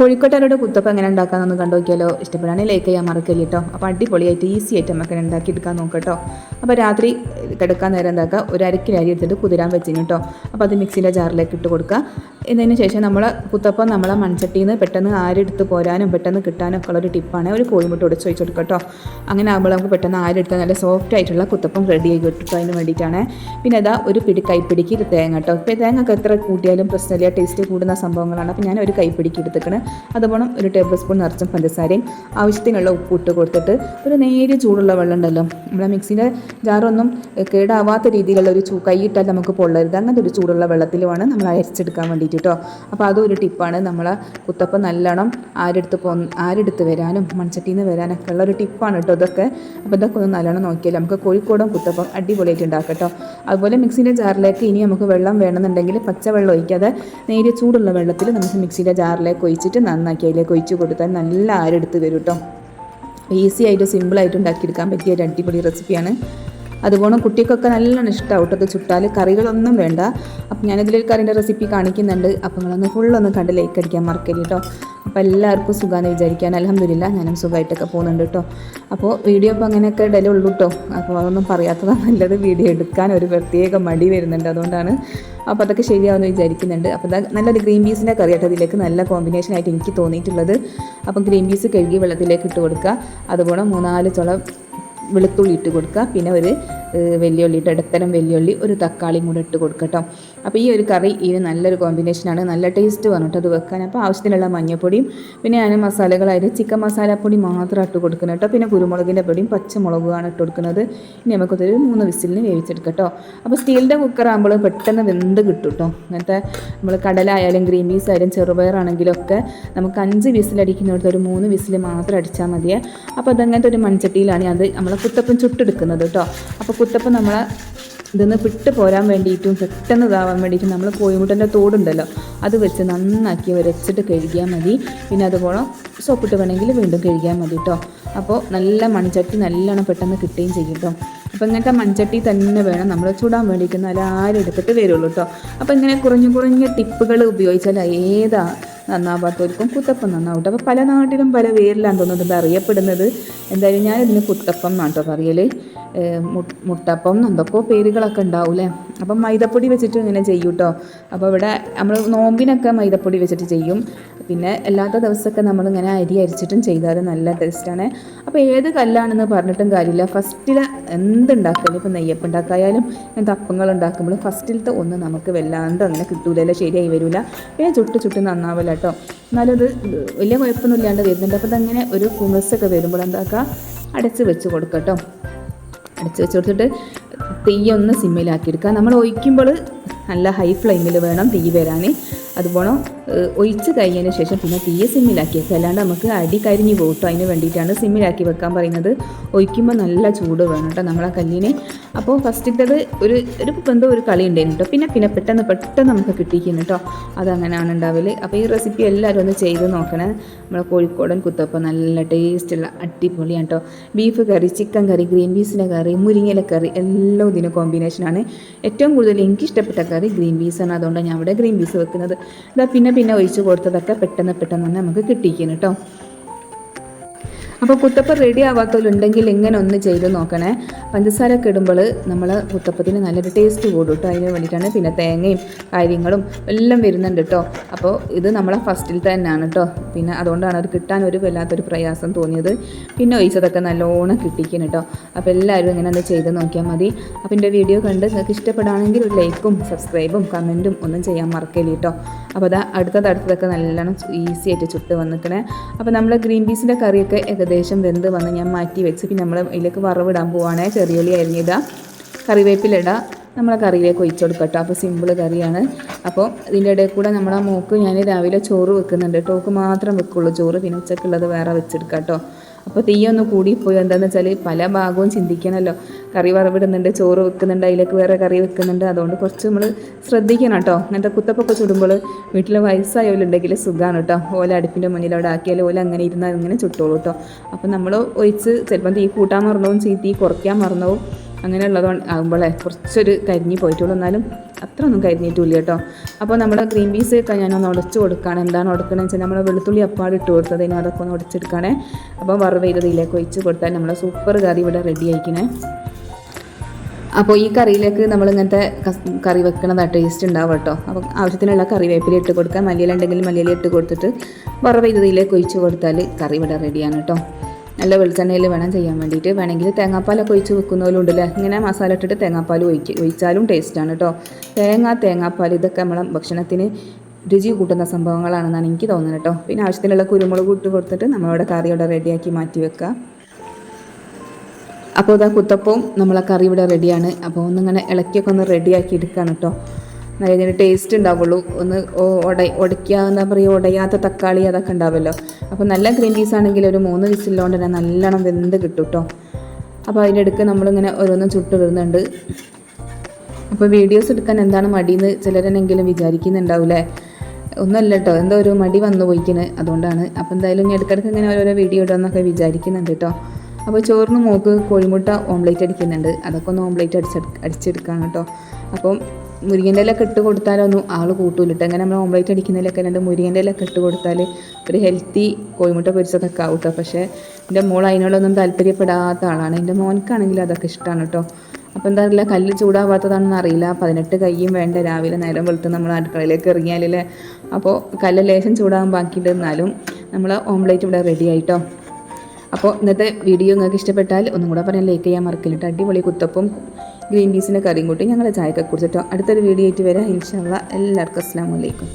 കോഴിക്കോട്ടുകാരുടെ കുത്തപ്പം എങ്ങനെ ഉണ്ടാക്കാമെന്നൊന്ന് കണ്ടു നോക്കിയാലോ ഇഷ്ടപ്പെടുകയാണെങ്കിൽ ലൈക്ക് ചെയ്യാൻ മറക്കല്ലേ കേട്ടോ. അപ്പോൾ അടിപൊളിയായിട്ട് ഈസി ആയിട്ട് നമുക്ക് ഉണ്ടാക്കി എടുക്കാൻ നോക്കട്ടോ അപ്പോൾ രാത്രി കിടക്കാൻ നേരം എന്താക്കുക ഒരു അരക്കിൽ അരി എടുത്തിട്ട് കുതിരാൻ വെച്ചിന് കേട്ടോ. അപ്പോൾ അത് മിക്സിന്റെ ജാറിലേക്ക് ഇട്ട് കൊടുക്കുക ഇതിന് ശേഷം നമ്മൾ കുത്തപ്പം നമ്മളെ മൺചട്ടിയിൽ നിന്ന് പെട്ടെന്ന് ആരെടുത്ത് പോരാനും പെട്ടെന്ന് കിട്ടാനും ഒക്കെ ഉള്ളൊരു ടിപ്പാണ് ഒരു കോഴിമുട്ട ഒടിച്ച് വെച്ച് കൊടുക്കുക കേട്ടോ. അങ്ങനെ ആകുമ്പോൾ നമുക്ക് പെട്ടെന്ന് ആരെടുത്ത് നല്ല സോഫ്റ്റ് ആയിട്ടുള്ള കുത്തപ്പം റെഡി ആയി കിട്ടും അതിന് വേണ്ടിയിട്ടാണ്. പിന്നെ അതാ ഒരു പിടി കൈപ്പിടിക്ക് തേങ്ങ കേട്ടോ. ഇപ്പോൾ തേങ്ങ ഒക്കെ എത്ര കൂട്ടിയാലും പ്രശ്നമില്ല ടേസ്റ്റ് കൂടുന്ന സംഭവങ്ങളാണ്. അപ്പോൾ ഞാൻ ഒരു കൈപ്പിടിക്ക് എടുത്തേക്കണ്. അതുപോലെ ഒരു ടേബിൾ സ്പൂൺ നിറച്ചും പഞ്ചസാരയും ആവശ്യത്തിനുള്ള ഉപ്പ് ഇട്ട് കൊടുത്തിട്ട് ഒരു നേരിയ ചൂടുള്ള വെള്ളം ഉണ്ടല്ലോ. നമ്മളെ മിക്സിന്റെ ജാറൊന്നും കേടാവാത്ത രീതിയിലുള്ള ഒരു ചൂ കൈയിട്ടാൽ നമുക്ക് പൊള്ളരുത്. അങ്ങനത്തെ ഒരു ചൂടുള്ള വെള്ളത്തിലുമാണ് നമ്മൾ അരച്ചെടുക്കാൻ വേണ്ടിയിട്ട് കേട്ടോ അപ്പോൾ അതും ഒരു ടിപ്പാണ് നമ്മൾ കുത്തപ്പം നല്ലോണം ആരെടുത്ത് പോ ആരെടുത്ത് വരാനും മൺചട്ടിയിൽ നിന്ന് വരാനൊക്കെ ഉള്ള ഒരു ടിപ്പാണ് കേട്ടോ ഇതൊക്കെ. അപ്പോൾ ഇതൊക്കെ ഒന്ന് നല്ലോണം നോക്കിയാൽ നമുക്ക് കോഴിക്കോടും കുത്തപ്പം അടിപൊളിയായിട്ട് ഉണ്ടാക്കാം കേട്ടോ അതുപോലെ മിക്സിന്റെ ജാറിലേക്ക് ഇനി നമുക്ക് വെള്ളം വേണമെന്നുണ്ടെങ്കിൽ പച്ചവെള്ളം ഒഴിക്കാതെ നേരിയ ചൂടുള്ള വെള്ളത്തിൽ നമുക്ക് മിക്സിയുടെ ജാറിലേക്ക് ഒഴിച്ചിട്ട് നന്നാക്കി അതിലേക്ക് ഒഴിച്ച് കൊടുത്താൽ നല്ല ആരെടുത്ത് വരും കേട്ടോ ഈസി ആയിട്ട് സിമ്പിളായിട്ട് ഉണ്ടാക്കിയെടുക്കാൻ പറ്റിയ ഒരു അടിപൊളി റെസിപ്പിയാണ് അതുപോലെ കുട്ടിക്കൊക്കെ നല്ലോണം ഇഷ്ടമാവും കേട്ടോ ചുട്ടാൽ കറികളൊന്നും വേണ്ട. അപ്പം ഞാനിതിലൊരു കറിന്റെ റെസിപ്പി കാണിക്കുന്നുണ്ട്. അപ്പം നിങ്ങളൊന്ന് ഫുള്ളൊന്ന് കണ്ട് ലൈക്ക് അടിക്കാൻ മറക്കരുത് കേട്ടോ അപ്പോൾ എല്ലാവർക്കും സുഖമാണെന്ന് വിചാരിക്കാൻ അലഹമില്ല ഞാനും സുഖമായിട്ടൊക്കെ പോകുന്നുണ്ട് കേട്ടോ അപ്പോൾ വീഡിയോ ഇപ്പോൾ അങ്ങനെയൊക്കെ ഇടയിൽ ഉള്ളൂ കേട്ടോ അപ്പോൾ അതൊന്നും പറയാത്തതാണ് നല്ലത്. വീഡിയോ എടുക്കാൻ ഒരു പ്രത്യേക മടി വരുന്നുണ്ട് അതുകൊണ്ടാണ്. അപ്പോൾ അതൊക്കെ ശരിയാവുമെന്ന് വിചാരിക്കുന്നുണ്ട്. അപ്പോൾ നല്ലൊരു ഗ്രീൻ പീസിന്റെ കറി കേട്ടോ ഇതിലേക്ക് നല്ല കോമ്പിനേഷൻ ആയിട്ട് എനിക്ക് തോന്നിയിട്ടുള്ളത്. അപ്പം ഗ്രീൻ പീസ് കഴുകി വെള്ളത്തിലേക്ക് ഇട്ട് കൊടുക്കുക. അതുപോലെ മൂന്നാൽ ചുള വെളുത്തുള്ളി ഇട്ട് കൊടുക്കുക. പിന്നെ ഒരു ഇട്ട് ഇടത്തരം വെല്ലുള്ളി ഒരു തക്കാളിയും കൂടെ ഇട്ട് കൊടുക്കട്ടോ. അപ്പോൾ ഈ ഒരു കറി ഇതിന് നല്ലൊരു കോമ്പിനേഷനാണ് നല്ല ടേസ്റ്റ് വന്നിട്ട് അത് വെക്കാൻ. അപ്പോൾ ആവശ്യത്തിനുള്ള മഞ്ഞപ്പൊടിയും പിന്നെ ഞാൻ മസാലകളായിട്ട് ചിക്കൻ മസാലപ്പൊടി മാത്രം ഇട്ട് കൊടുക്കുന്നത് കേട്ടോ. പിന്നെ കുരുമുളകിന്റെ പൊടിയും പച്ചമുളകുമാണ് ഇട്ട് കൊടുക്കുന്നത്. ഇനി നമുക്കതൊരു മൂന്ന് വിസിലിന് വേവിച്ചെടുക്കട്ടോ. കേട്ടോ അപ്പോൾ സ്റ്റീലിന്റെ കുക്കറാകുമ്പോൾ പെട്ടെന്ന് വെന്ത് കിട്ടും കേട്ടോ. അങ്ങനത്തെ നമ്മൾ കടലായാലും ഗ്രീൻ പീസ് ആയാലും ചെറുപയറാണെങ്കിലും ഒക്കെ നമുക്ക് അഞ്ച് വിസിലടിക്കുന്നിടത്ത് ഒരു മൂന്ന് വിസിൽ മാത്രം അടിച്ചാൽ മതിയേ. അപ്പോൾ അതങ്ങനത്തെ ഒരു മൺചട്ടിയിലാണ് അത് നമ്മളെ കുത്തപ്പം ചുട്ടെടുക്കുന്നത് കേട്ടോ. അപ്പോൾ കുത്തപ്പം നമ്മൾ ഇതൊന്ന് വിട്ട് പോരാൻ വേണ്ടിയിട്ടും പെട്ടെന്ന് ഇതാവാൻ വേണ്ടിയിട്ടും നമ്മൾ കോഴിമുട്ടന്റെ തോടുണ്ടല്ലോ അത് വെച്ച് നന്നാക്കി വരച്ചിട്ട് കഴുകിയാൽ മതി. പിന്നെ അതുപോലെ സോപ്പിട്ട് വേണമെങ്കിൽ വീണ്ടും കഴുകിയാൽ മതി കേട്ടോ അപ്പോൾ നല്ല മൺചട്ടി നല്ലോണം പെട്ടെന്ന് കിട്ടുകയും ചെയ്യും കേട്ടോ അപ്പോൾ ഇങ്ങനത്തെ മൺചട്ടി തന്നെ വേണം നമ്മൾ ചൂടാൻ വേണ്ടിയിട്ട് നല്ല ആരും എടുത്തിട്ട് വരുള്ളൂ കേട്ടോ അപ്പോൾ ഇങ്ങനെ കുറഞ്ഞു കുറഞ്ഞ ടിപ്പുകൾ ഉപയോഗിച്ചാൽ ഏതാ നന്നാവാത്തവർക്കും കുത്തപ്പം നന്നാവും അപ്പോൾ പല നാട്ടിലും പല പേരിലാണ് തോന്നുന്നത് അറിയപ്പെടുന്നത് എന്തായാലും ഞാനിതിന് കുത്തപ്പം എന്നാട്ടോ പറയൽ മുട്ടപ്പം എന്തൊക്കെയോ പേരുകളൊക്കെ ഉണ്ടാവൂലേ അപ്പം മൈദപ്പൊടി വെച്ചിട്ട് ഇങ്ങനെ ചെയ്യും കേട്ടോ അപ്പോൾ ഇവിടെ നമ്മൾ നോമ്പിനൊക്കെ മൈദപ്പൊടി വെച്ചിട്ട് ചെയ്യും. പിന്നെ അല്ലാത്ത ദിവസമൊക്കെ നമ്മളിങ്ങനെ അരി അരിച്ചിട്ടും ചെയ്താൽ നല്ല ടേസ്റ്റാണ്. അപ്പോൾ ഏത് കല്ലാണെന്ന് പറഞ്ഞിട്ടും കാര്യമില്ല. ഫസ്റ്റിൽ എന്തുണ്ടാക്കലും ഇപ്പോൾ നെയ്യപ്പം ഉണ്ടാക്കായാലും തപ്പങ്ങൾ അപ്പങ്ങൾ ഉണ്ടാക്കുമ്പോൾ ഫസ്റ്റിലത്തെ ഒന്ന് നമുക്ക് വല്ലാണ്ട് അങ്ങനെ കിട്ടൂലല്ലോ ശരിയായി വരില്ല പിന്നെ ചുട്ട് ചുട്ട് നന്നാവില്ല കേട്ടോ. എന്നാലും ഇത് വലിയ കുഴപ്പമൊന്നും ഇല്ലാണ്ട് വരുന്നുണ്ട്. അപ്പോൾ അതങ്ങനെ ഒരു കുമസൊക്കെ വരുമ്പോൾ എന്താക്കുക? അടച്ച് വെച്ച് കൊടുക്കട്ടോ അടച്ച് വെച്ച് കൊടുത്തിട്ട് തീയൊന്ന് സിമ്മിലാക്കിയെടുക്കുക നമ്മൾ ഒഴിക്കുമ്പോൾ നല്ല ഹൈ ഫ്ലെയിമിൽ വേണം തീ വരാൻ. അതുപോലെ ഒഴിച്ച് കഴിഞ്ഞതിന് ശേഷം പിന്നെ തീയെ സിമ്മിലാക്കി വെക്കുക അല്ലാണ്ട് നമുക്ക് അടി കരിഞ്ഞു പോകും കേട്ടോ അതിന് വേണ്ടിയിട്ടാണ് സിമ്മിലാക്കി വെക്കാൻ പറയുന്നത്. ഒഴിക്കുമ്പോൾ നല്ല ചൂട് വേണം കേട്ടോ നമ്മളെ കല്ലിന്. അപ്പോൾ ഫസ്റ്റിത്തത് ഒരു ഒരു എന്തോ ഒരു കളി ഉണ്ടായിരുന്നു കേട്ടോ പിന്നെ പിന്നെ പെട്ടെന്ന് പെട്ടെന്ന് നമുക്ക് കിട്ടിയിരിക്കുന്നു കേട്ടോ അതങ്ങനെയാണ് ഉണ്ടാവൽ. അപ്പോൾ ഈ റെസിപ്പി എല്ലാവരും ഒന്ന് ചെയ്ത് നോക്കണേ. നമ്മളെ കോഴിക്കോടൻ കുത്തപ്പം നല്ല ടേസ്റ്റുള്ള അടിപൊളിയാണ് കേട്ടോ beef curry chicken curry green പീസിന്റെ കറി മുരിങ്ങയില കറി എല്ലാം ഇതിന് കോമ്പിനേഷനാണ് ഏറ്റവും കൂടുതൽ എനിക്കിഷ്ടപ്പെട്ട കറി ഗ്രീൻ പീസാണ്. അതുകൊണ്ടാണ് ഞാൻ അവിടെ ഗ്രീൻ പീസ് വെക്കുന്നത്. ഇതാ പിന്നെ പിന്നെ ഒഴിച്ച് കൊടുത്തതൊക്കെ പെട്ടെന്ന് പെട്ടെന്ന് തന്നെ നമുക്ക് കിട്ടിയിരിക്കുന്നു കേട്ടോ അപ്പോൾ കുത്തപ്പം റെഡി ആവാത്തവരുണ്ടെങ്കിൽ ഇങ്ങനെ ഒന്ന് ചെയ്ത് നോക്കണേ. പഞ്ചസാര ഒക്കെ ഇടുമ്പോൾ നമ്മൾ കുത്തപ്പത്തിന് നല്ലൊരു ടേസ്റ്റ് കൂടും കേട്ടോ അതിന് വേണ്ടിയിട്ടാണ് പിന്നെ തേങ്ങയും കാര്യങ്ങളും എല്ലാം വരുന്നുണ്ട് കേട്ടോ അപ്പോൾ ഇത് നമ്മളെ ഫസ്റ്റിൽ തന്നെയാണ് കേട്ടോ പിന്നെ അതുകൊണ്ടാണ് അത് കിട്ടാൻ ഒരു വല്ലാത്തൊരു പ്രയാസം തോന്നിയത്. പിന്നെ ഒഴിച്ചതൊക്കെ നല്ലോണം കിട്ടിക്കുന്നു കേട്ടോ അപ്പോൾ എല്ലാവരും ഇങ്ങനെ ഒന്ന് ചെയ്ത് നോക്കിയാൽ മതി. അപ്പോൾ എന്റെ വീഡിയോ കണ്ട് നിങ്ങൾക്ക് ഇഷ്ടപ്പെടുകയാണെങ്കിൽ ഒരു ലൈക്കും സബ്സ്ക്രൈബും കമന്റും ഒന്നും ചെയ്യാൻ മറക്കല്ലേ കേട്ടോ അപ്പോൾ അതാ അടുത്തത് അടുത്തതൊക്കെ നല്ലോണം ഈസി ആയിട്ട് ചുട്ട് വന്നിക്കണേ. അപ്പോൾ നമ്മൾ ഗ്രീൻ പീസിന്റെ കറിയൊക്കെ ഏകദേശം വെന്ത് വന്ന് ഞാൻ മാറ്റി വെച്ച് പിന്നെ നമ്മൾ അതിലേക്ക് വറവിടാൻ പോവുകയാണേ ചെറിയുള്ളി അരിഞ്ഞിടുക കറിവേപ്പിലിടുക നമ്മളെ കറിയിലേക്ക് ഒഴിച്ചു കൊടുക്കട്ടോ. അപ്പോൾ സിമ്പിൾ കറിയാണ്. അപ്പോൾ ഇതിന്റെ ഇടയിൽ കൂടെ നമ്മളെ മൂക്ക് ഞാൻ രാവിലെ ചോറ് വെക്കുന്നുണ്ട്. ടോക്ക് മാത്രം വെക്കുള്ളൂ ചോറ്. പിന്നെ ഉച്ചക്കുള്ളത് വേറെ വെച്ചെടുക്കാം കേട്ടോ അപ്പോൾ തീയൊന്ന് കൂടിപ്പോയി. എന്താണെന്ന് വെച്ചാൽ പല ഭാഗവും ചിന്തിക്കണമല്ലോ കറി വറവിടുന്നുണ്ട് ചോറ് വെക്കുന്നുണ്ട് അതിലേക്ക് വേറെ കറി വെക്കുന്നുണ്ട്. അതുകൊണ്ട് കുറച്ച് നമ്മൾ ശ്രദ്ധിക്കണം കേട്ടോ. അങ്ങനത്തെ കുത്തപ്പൊക്കെ ചുടുമ്പോൾ വീട്ടിൽ വയസ്സായവരുണ്ടെങ്കിൽ സുഖമാണ് കേട്ടോ. ഓല അടുപ്പിന്റെ മുന്നിൽ അവിടെ ആക്കിയാൽ ഓല അങ്ങനെ ഇരുന്നാൽ ഇങ്ങനെ ചുട്ടോളൂ കേട്ടോ. അപ്പോൾ നമ്മൾ ഒഴിച്ച് ചിലപ്പം തീ കൂട്ടാൻ മറന്നവും തീ കുറയ്ക്കാൻ മറന്നവും. അങ്ങനെയുള്ളത് ആകുമ്പോഴേ കുറച്ചൊരു കരിഞ്ഞ് പോയിട്ടുള്ളൂ. എന്നാലും അത്ര ഒന്നും കരിഞ്ഞിട്ടില്ല കേട്ടോ. അപ്പോൾ നമ്മൾ ഗ്രീൻ പീസ് ഒക്കെ ഞാനൊന്ന് ഉടച്ച് കൊടുക്കുകയാണ്. എന്താണ് ഉടക്കണമെന്ന് വെച്ചാൽ നമ്മൾ വെളുത്തുള്ളി അപ്പാട് ഇട്ട് കൊടുത്തതിന് അതൊക്കെ ഒന്ന് ഉടച്ചെടുക്കണേ അപ്പോൾ വറവ് ചെയ്തത് ഇതിലേക്ക് ഒഴിച്ച് കൊടുത്താൽ നമ്മളെ സൂപ്പർ കറി ഇവിടെ റെഡി ആയിക്കണേ അപ്പോൾ ഈ കറിയിലേക്ക് നമ്മൾ ഇങ്ങനത്തെ കറി വെക്കണതാണ് ടേസ്റ്റ് ഉണ്ടാവും കേട്ടോ. അപ്പോൾ ആവശ്യത്തിനുള്ള കറിവേപ്പില ഇട്ട് കൊടുക്കാം. മല്ലിയില ഉണ്ടെങ്കിൽ മല്ലിയില ഇട്ട് കൊടുത്തിട്ട് വറവ് ചെയ്തതിലേക്ക് ഒഴിച്ച് കൊടുത്താൽ കറി ഇവിടെ റെഡിയാണ് കേട്ടോ. നല്ല വെളിച്ചെണ്ണയിൽ വേണം ചെയ്യാൻ വേണ്ടിയിട്ട്. വേണമെങ്കിൽ തേങ്ങാപ്പാലൊക്കെ ഒഴിച്ച് വെക്കുന്നവരും ഉണ്ടല്ലേ ഇങ്ങനെ മസാല ഇട്ടിട്ട് തേങ്ങാപ്പാൽ ഒഴിക്കുക ഒഴിച്ചാലും ടേസ്റ്റാണ് കേട്ടോ തേങ്ങ തേങ്ങാപ്പാൽ ഇതൊക്കെ നമ്മളെ ഭക്ഷണത്തിന് രുചി കൂട്ടുന്ന സംഭവങ്ങളാണെന്നാണ് എനിക്ക് തോന്നുന്നത് കേട്ടോ പിന്നെ ആവശ്യത്തിനുള്ള കുരുമുളക് ഇട്ട് കൊടുത്തിട്ട് നമ്മളവിടെ കറി ഇവിടെ റെഡിയാക്കി മാറ്റി വെക്കുക അപ്പോൾ ഇതാ കുത്തപ്പവും നമ്മളെ കറി ഇവിടെ റെഡിയാണ് അപ്പോൾ ഒന്നിങ്ങനെ ഇളക്കിയൊക്കെ ഒന്ന് റെഡിയാക്കി എടുക്കുകയാണ് കേട്ടോ നല്ല ടേസ്റ്റ് ഉണ്ടാവുള്ളൂ. ഒന്ന് ഉട ഉടയ്ക്കുക എന്താ പറയുക ഉടയാത്ത തക്കാളി അതൊക്കെ ഉണ്ടാവുമല്ലോ അപ്പോൾ നല്ല ഗ്രീൻ പീസ് ആണെങ്കിൽ ഒരു മൂന്ന് വിസിലോണ്ട് തന്നെ നല്ലോണം വെന്ത് കിട്ടും കേട്ടോ അപ്പോൾ അതിന്റെ ഇടയ്ക്ക് നമ്മളിങ്ങനെ ഓരോന്നും ചുട്ടിടുന്നുണ്ട്. അപ്പോൾ വീഡിയോസ് എടുക്കാൻ എന്താണ് മടിയെന്ന് ചിലരെന്നെങ്കിലും വിചാരിക്കുന്നുണ്ടാവില്ലേ? ഒന്നുമല്ല കേട്ടോ എന്തോ ഒരു മടി വന്നു പോയിക്കുന്നത് അതുകൊണ്ടാണ്. അപ്പോൾ എന്തായാലും ഞാൻ ഇടയ്ക്കിടയ്ക്ക് ഇങ്ങനെ ഓരോരോ വീഡിയോ ഇടാമെന്നൊക്കെ വിചാരിക്കുന്നുണ്ട് കേട്ടോ അപ്പോൾ ചോറിന് മോക്ക് കോഴിമുട്ട ഓംലേറ്റ് അടിക്കുന്നുണ്ട്. അതൊക്കെ ഒന്ന് ഓംലേറ്റ് അടിച്ചെടു അടിച്ചെടുക്കാം കേട്ടോ അപ്പം മുരിങ്ങന്റെ ഇലയൊക്കെ ഇട്ട് കൊടുത്താലൊന്നും ആൾ കൂട്ടൂല കേട്ടോ അങ്ങനെ നമ്മൾ ഓംലേറ്റ് അടിക്കുന്നതിലൊക്കെ രണ്ട് മുരിങ്ങന്റെ ഇലയൊക്കെ ഇട്ട് കൊടുത്താൽ ഒരു ഹെൽത്തി കോഴിമുട്ട പൊരിച്ചൊക്കെ ആവും കേട്ടോ പക്ഷേ എന്റെ മോൾ അതിനോടൊന്നും താല്പര്യപ്പെടാത്ത ആളാണ്. എന്റെ മോനക്കാണെങ്കിൽ അതൊക്കെ ഇഷ്ടമാണ് കേട്ടോ അപ്പോൾ എന്താ അറിയില്ല കല്ല് ചൂടാവാത്തതാണെന്ന് അറിയില്ല. പതിനെട്ട് കൈയും വേണ്ട. രാവിലെ നേരം വെളുത്ത് നമ്മൾ അടുക്കളയിലേക്ക് ഇറങ്ങിയാലല്ലേ അപ്പോൾ കല്ല് ലേശം ചൂടാകാൻ ബാക്കിയിട്ട് എന്നാലും നമ്മൾ ഓംലേറ്റ് ഇവിടെ റെഡി ആയിട്ടോ അപ്പോൾ ഇന്നത്തെ വീഡിയോ നിങ്ങൾക്ക് ഇഷ്ടപ്പെട്ടാൽ ഒന്നും കൂടെ പറയാൻ ലൈക്ക് ചെയ്യാൻ മറക്കില്ല അടിപൊളി കുത്തപ്പം ഗ്രീൻ പീസിന്റെ കറിയും കൂട്ടി ഞങ്ങൾ ചായക്കെ കുറിച്ചിട്ടോ അടുത്തൊരു വീഡിയോ ആയിട്ട് വരാം. ഇൻഷാല്ല എല്ലാവർക്കും അസ്സാം വലൈക്കും